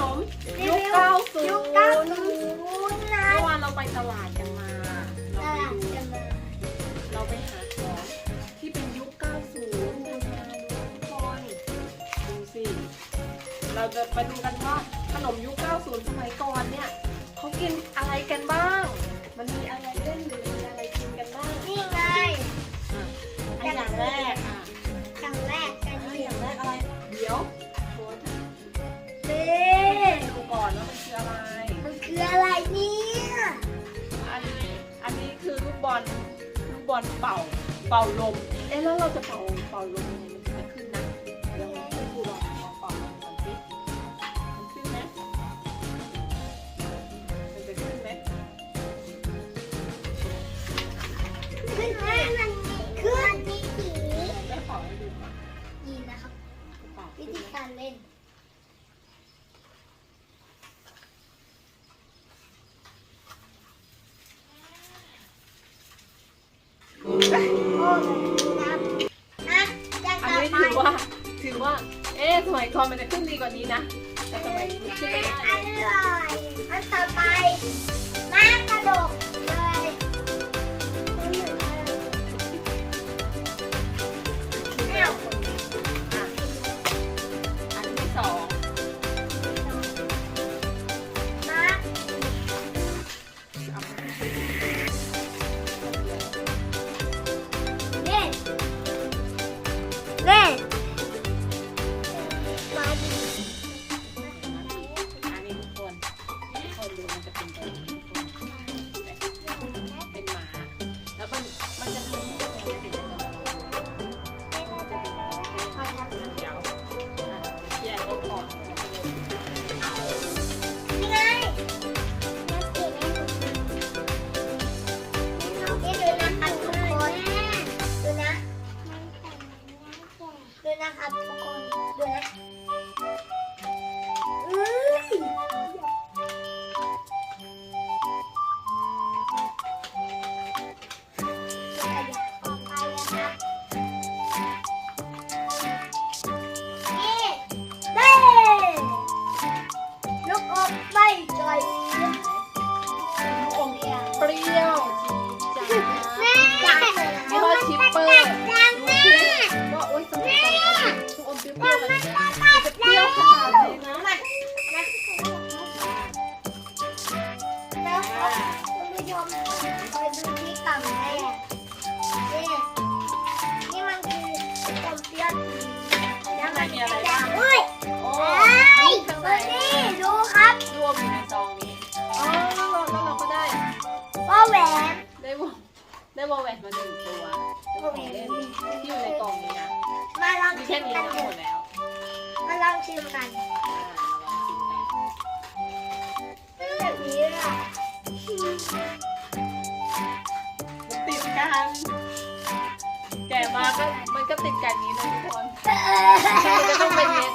นม ยุคเก้าศูยุคนเก้าย์ศูนย์นะเมื่อวานเราไปตลาดกันมา ตเราลาดไปดูจะมาเราไปหาของที่เป็นยุค90กันมาทุกคนดูสิเราจะไปดูกันว่าขนมยุค90สมัยก่อนเนี่ยเขากินอะไรกันบ้าง มันมีอะไรเล่นหรือมีอะไรกินกันบ้างนี่ไงอะอันอย่างแรกอะครั้งแรกกันอันเดีอยย่างแรกอะไร เดี๋ยว บอลเป่าเป่าลม เอ๊ะแล้วเราจะเป่าเป่าลมยังไงมันถึงจะขึ้นนะเดี๋ยวเราให้ครูลองลองเป่าลมก่อนสิมันขึ้นไหมมันจะขึ้นไหมขึ้นแม่มันขึ้นมีสีได้เป่าให้ดูก่อนนี่นะครับ เป่าวิขึ้นธีไหม การเล่น ได้วอลแหวนมาหนึ่งตัวเป็นของเล่นที่อยู่ในกล่องนี้นะมาลองมีชิแค่มนี้กันทั้งเถหมอะดแล้วมาลองชิมกันอ่าเราลองชิมกันแบบนี้เลยอะมันติดกันแกะมาก็มันก็ติดกันนี้นะทุกคนมันจะต้องเป็นเม็ด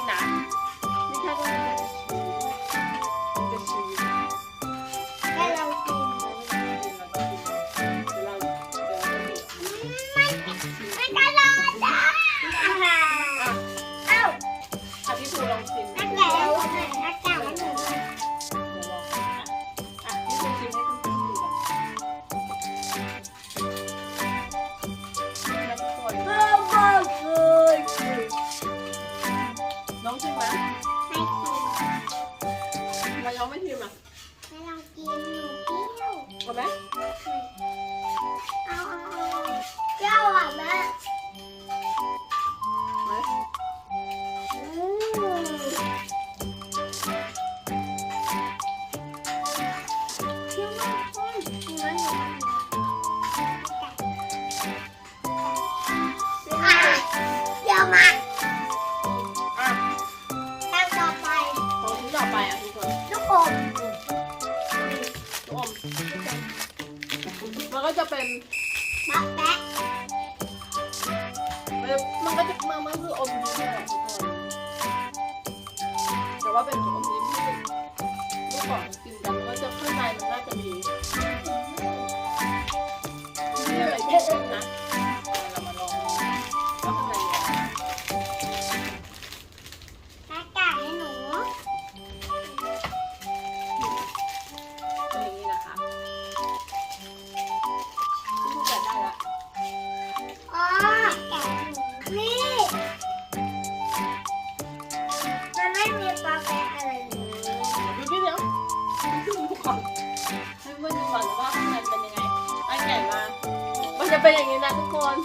เป็นอย่างนี้นะทุกคน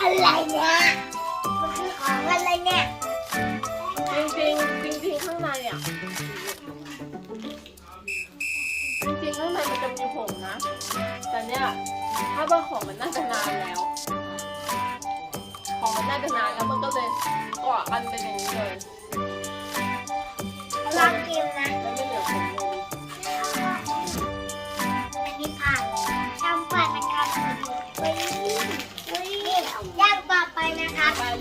อะไรเนี่ย มันคือของอะไรเนี่ย จริงจริงจริงจริงข้างในอะ จริงจริงข้างในมันจะมีผมนะ แต่เนี่ยถ้าว่าของมันน่าจะนานแล้ว ของมันน่าจะนานแล้วมันก็เลยเกาะกันเป็นอย่างนี้เลย ลองกินนะ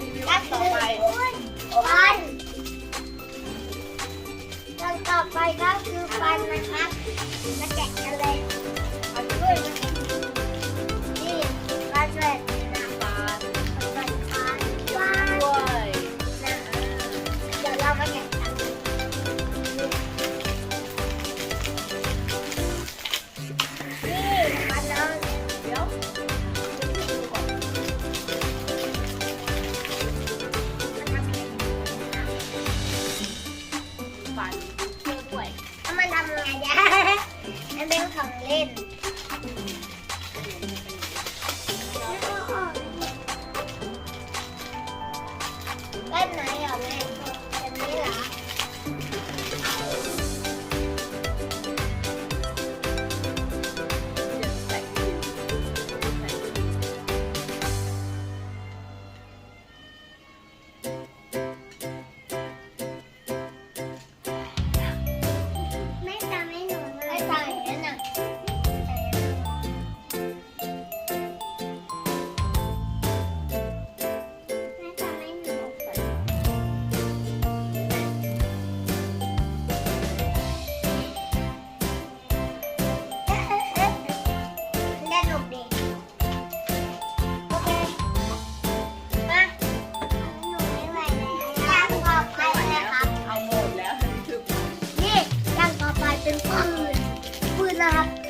รีวิวอันต่อไปปันอนต่อไปก็คือฟันนะครับ มาแกะกันเลย あ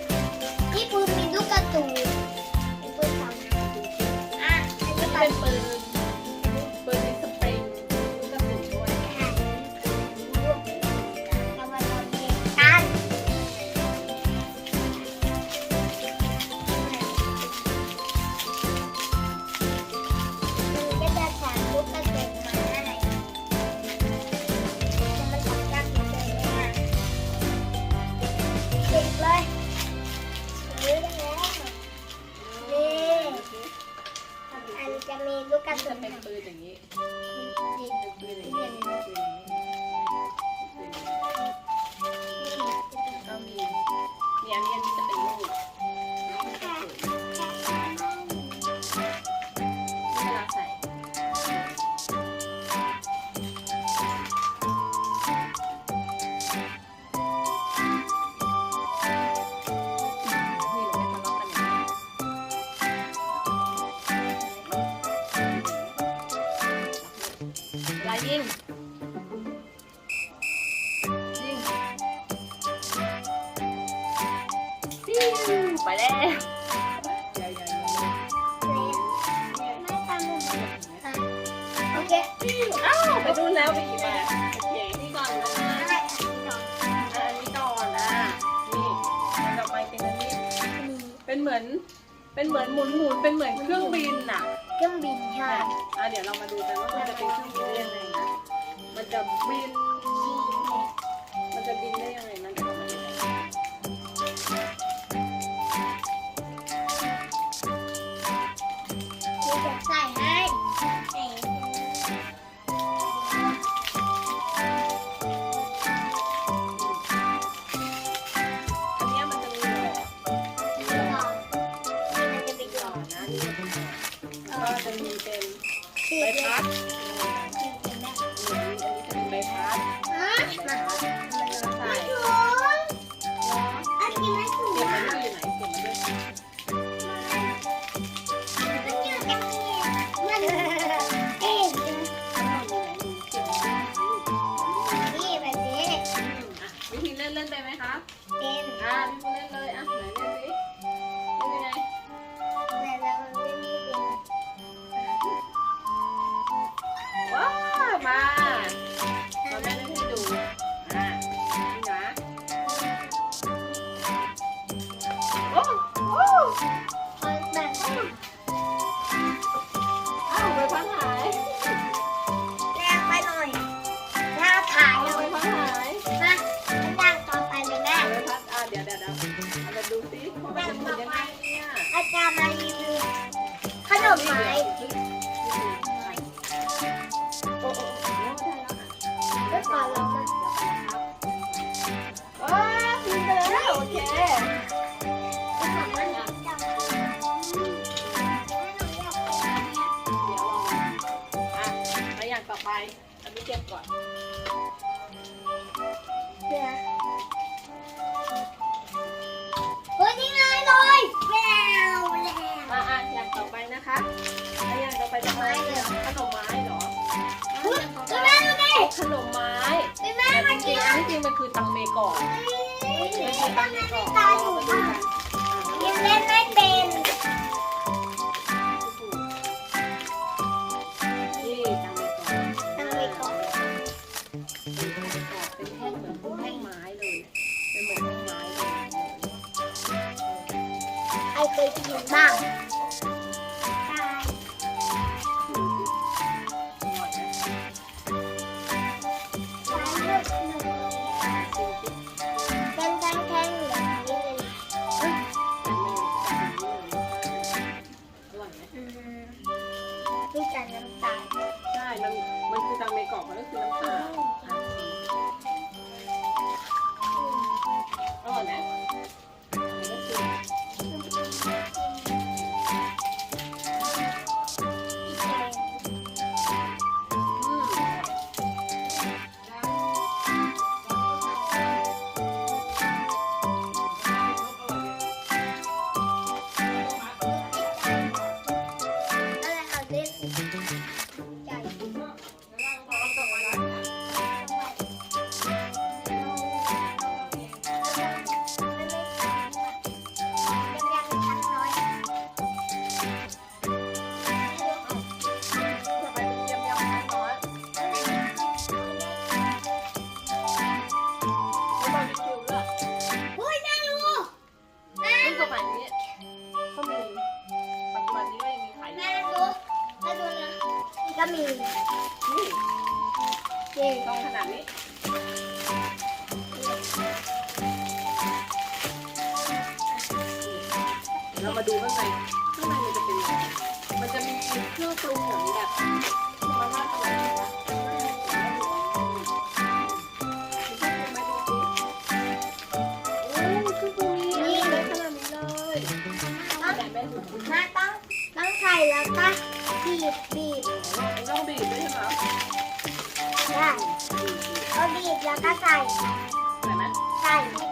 เป็นเหมือน เป็นเหมือนหมุนหมุนเป็นเหมือนเครื่องบินน่ะเครื่องบินใช่อะเดี๋ยวเรามาดูกันว่ามันจะเป็นเครื่องบินยังไงนะมันจะบิน มันจะบินได้ยังไง อาจารย์มารีวิวขนมไม้ ขนมไม้เหรอแม่ดูดิขนมไม้ดูแม่แต่จมาริกิงนๆม่จริงมันคือตังเมก่อนมันคือตังเมก่อนยังเล่นไม่เป็น เก่งขนาดนี้เรามาดูข้างใน หบแล้วก็ใส่ใส่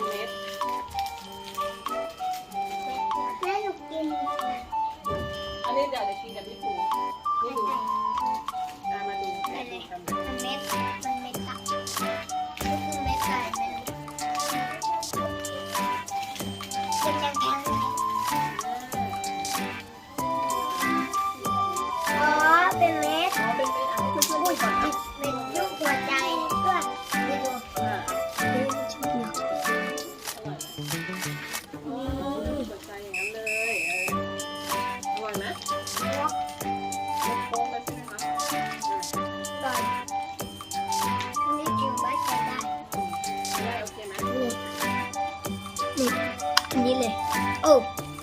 friendly.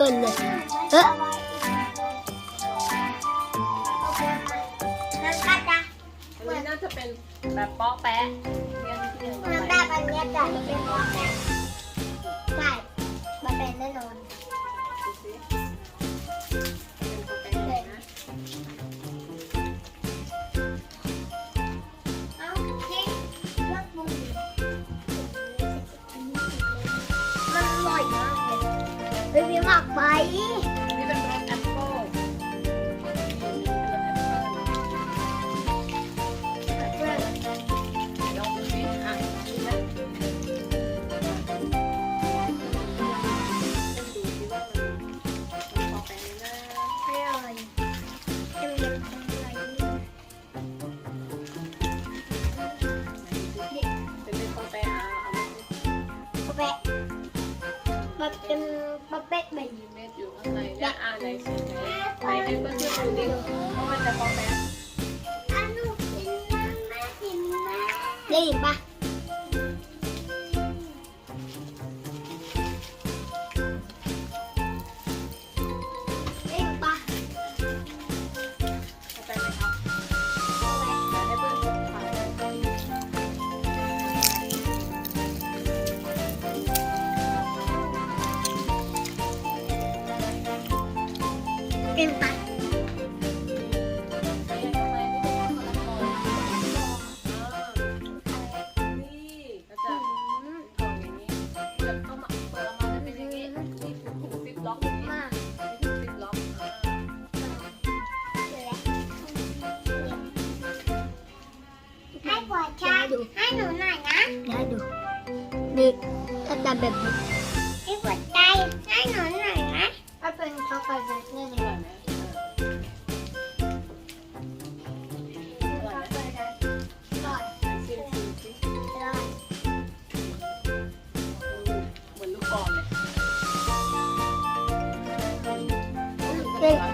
goodness เฮ้ยพี่หมักไปอันนี้เป็นรสแอปเปิ้ลนี่เป็นรสแอปเปิ้ลลองดูสิอะดูนะดูสิว่ามันมันพอไปไหมนะอร่อยเค็มๆอร่อยดีเป็นเป็นพอไปอะเอามาสิปะเป๊ะมันเป็นปะเป๊ะแบบ มีเม็ดอยู่ข้างในและอะไหนสิไหนไหนให้เพื่อนๆดูดิว่ามันจะพอไปอ่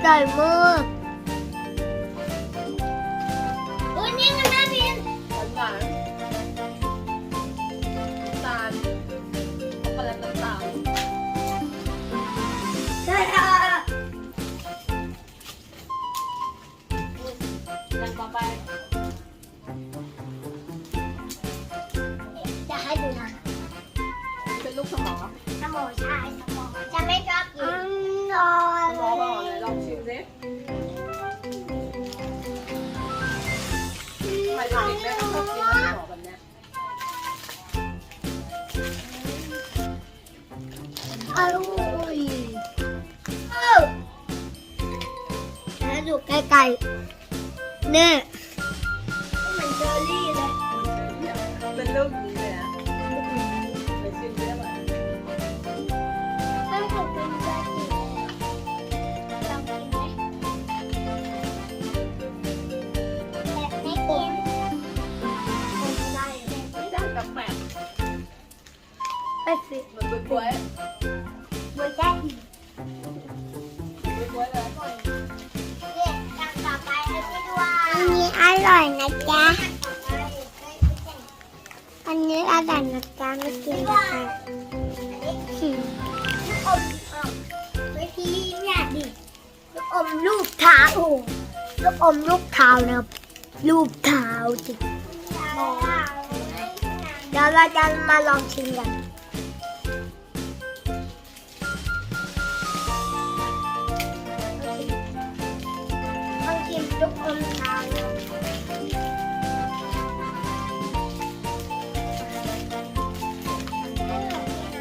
เด็ แล้วดูใกล้ๆเนี่ยเหมือนเชอร์รี่เลยเป็นลูกนี้เลยนะไปชิมได้ไหมถ้าผมเป็นเชอร์รี่ลองกินไหมแบบไม่กินไม่ได้ไม่ได้กับแปลกไปสิเหมือนบ๊วย ร่อยนะจ๊ะ อันนี้อร่อยนะจ๊ะไม่กินนะคะลูกอมอะไม่พี่เนี่ยดิลูกอมลูกเท้าลูกอมลูกเท้านะลูกเท้าจิเดี๋ยวเราจะมาลองชิมกัน ลูกอมเท้าน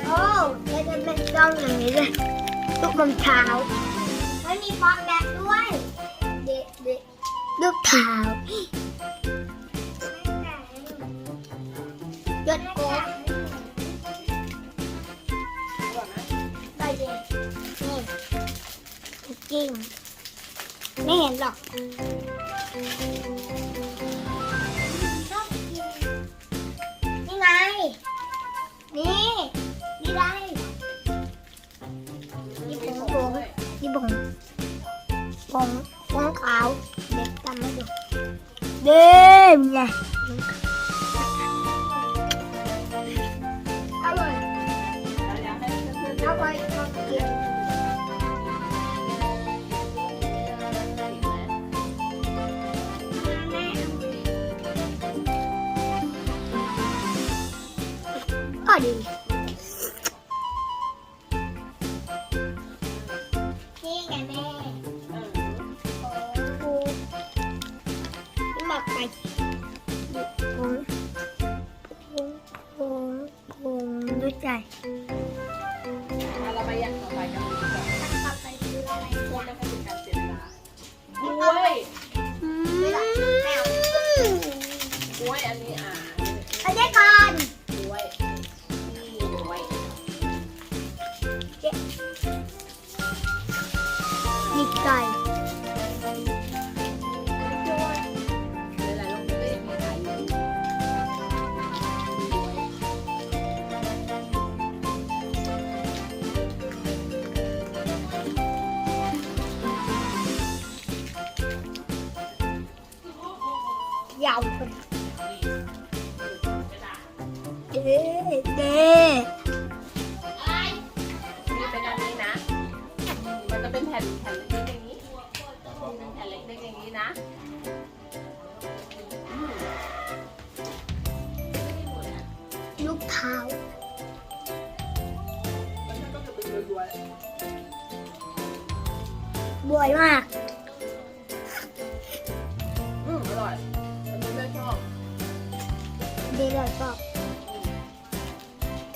โอ้แล้วจะเป็นจ้องอย่างนี้เลยลูกอมเท้าไม่มีฟองแบบด้วย เด็กเด็กลูกเท้ายดโกบอร่อยไหมไปเด็กนี่จริง ไม่เห็นหรอกนี่ไง นี่นี่ไงนี่ผงผงนี่ผงผงผงขาว เด็กจำไม่ดูเด้มไง ดี ย ดีเลยก็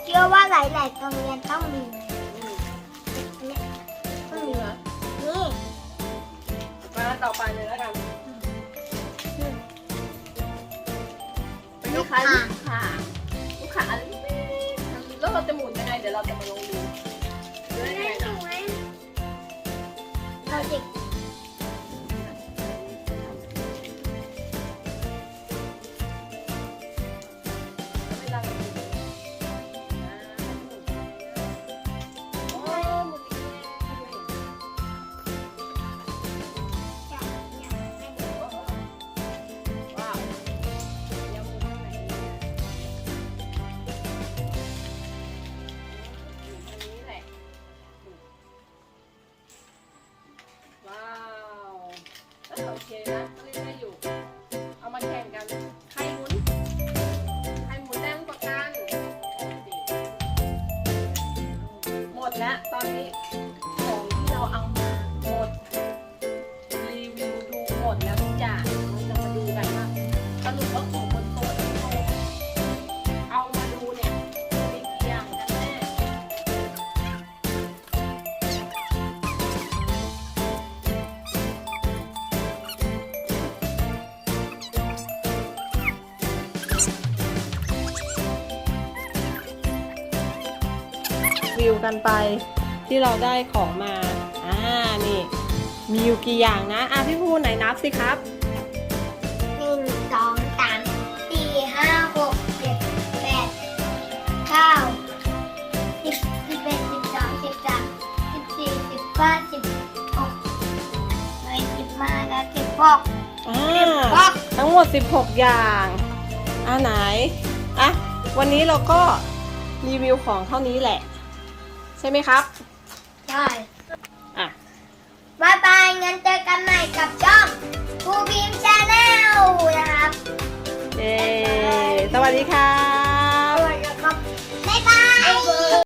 เชื่อว่าหลายๆโรงเรียนต้องมีอืมเนี่ยต้องนี่มีนะนี่มาต่อไปเลยแล้วกันเป็นลูกค้ายลูกค้าลูกค้าอันนี้แล้วเราจะหมุนยังไงเดี๋ยวเราจะมาลองดูดู อนนี้ของที่เราเอามาหมด รีวิวดูหมดแล้วทุกอย่างเราจะมาดูกันว่าสรุปว่าของบนโต๊ะที่เราเอามาดูเนี่ยมีกี่อย่างกันแน่วิวกันไป ที่เราได้ของมา อ่า นี่ มีอยู่กี่อย่างนะ อะพี่พูไหนนับสิครับหนึ่งสองสามสี่ห้าหกเจ็ดแปดเก้าสิบสิบเอ็ดสิบสองสิบสามสิบสี่สิบห้าสิบหกเลยสิบมาแล้วสิบหกอ่าทั้งหมด 16 อย่างอ่าไหน อะ วันนี้เราก็รีวิวของเท่านี้แหละ ใช่ไหมครับ ใช่อะบายบายงั้นเจอกันใหม่กับช่องภูพิมชาแนลนะครับ เย้สวัสดีค่ะ